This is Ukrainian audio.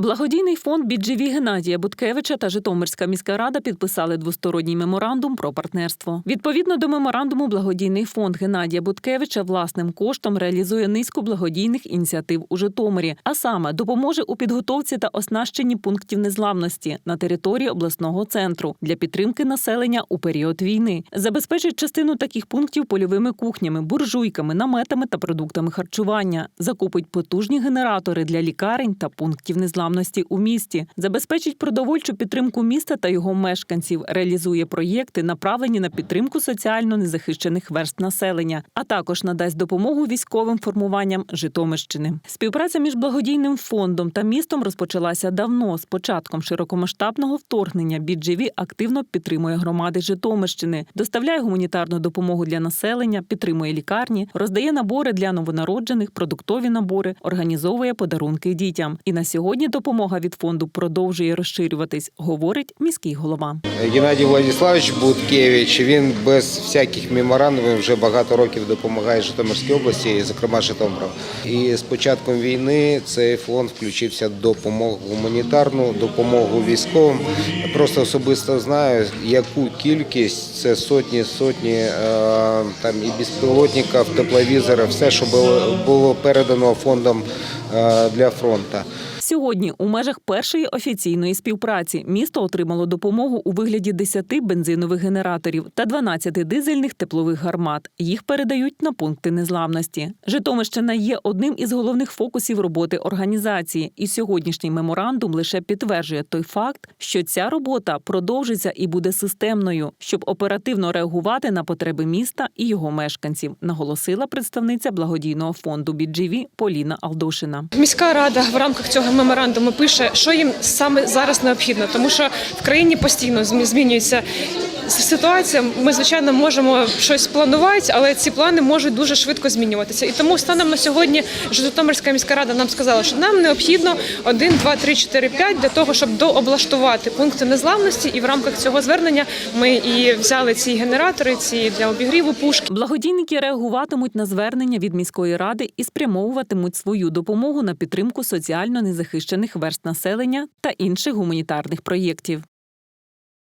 Благодійний фонд «Біджеві» Геннадія Буткевича та Житомирська міська рада підписали двосторонній меморандум про партнерство. Відповідно до меморандуму, благодійний фонд Геннадія Буткевича власним коштом реалізує низку благодійних ініціатив у Житомирі, а саме допоможе у підготовці та оснащенні пунктів незламності на території обласного центру для підтримки населення у період війни, забезпечить частину таких пунктів польовими кухнями, буржуйками, наметами та продуктами харчування, закупить потужні генератори для лікарень та пунктів незламності у місті, забезпечить продовольчу підтримку міста та його мешканців, реалізує проєкти, направлені на підтримку соціально незахищених верст населення, а також надасть допомогу військовим формуванням Житомирщини. Співпраця між благодійним фондом та містом розпочалася давно. З початком широкомасштабного вторгнення BGV активно підтримує громади Житомирщини, доставляє гуманітарну допомогу для населення, підтримує лікарні, роздає набори для новонароджених, продуктові набори, організовує подарунки дітям. І на сьогодні допомога від фонду продовжує розширюватись, говорить міський голова. Геннадій Владиславович Буткевич. Він без всяких меморандумів вже багато років допомагає Житомирській області, зокрема Житомиру. І з початком війни цей фонд включився допомогу гуманітарну, допомогу військовим. Просто особисто знаю, яку кількість це сотні, сотні е, там і безпілотників, тепловізорів, все, що було, було передано фондом е, для фронту. Сьогодні у межах першої офіційної співпраці місто отримало допомогу у вигляді 10 бензинових генераторів та 12 дизельних теплових гармат. Їх передають на пункти незламності. Житомирщина є одним із головних фокусів роботи організації, і сьогоднішній меморандум лише підтверджує той факт, що ця робота продовжиться і буде системною, щоб оперативно реагувати на потреби міста і його мешканців, наголосила представниця благодійного фонду «Біджіві» Поліна Алдошина. Міська рада в рамках цього меморандуму пише, що їм саме зараз необхідно, тому що в країні постійно змі- змінюється ситуація. Ми звичайно можемо щось планувати, але ці плани можуть дуже швидко змінюватися. І тому станом на сьогодні Житомирська міська рада нам сказала, що нам необхідно 1, 2, 3, 4, 5 для того, щоб дооблаштувати пункти незламності. І в рамках цього звернення ми і взяли ці генератори, ці для обігріву пушки. Благодійники реагуватимуть на звернення від міської ради і спрямовуватимуть свою допомогу на підтримку соціально незахищених верст населення та інших гуманітарних проєктів.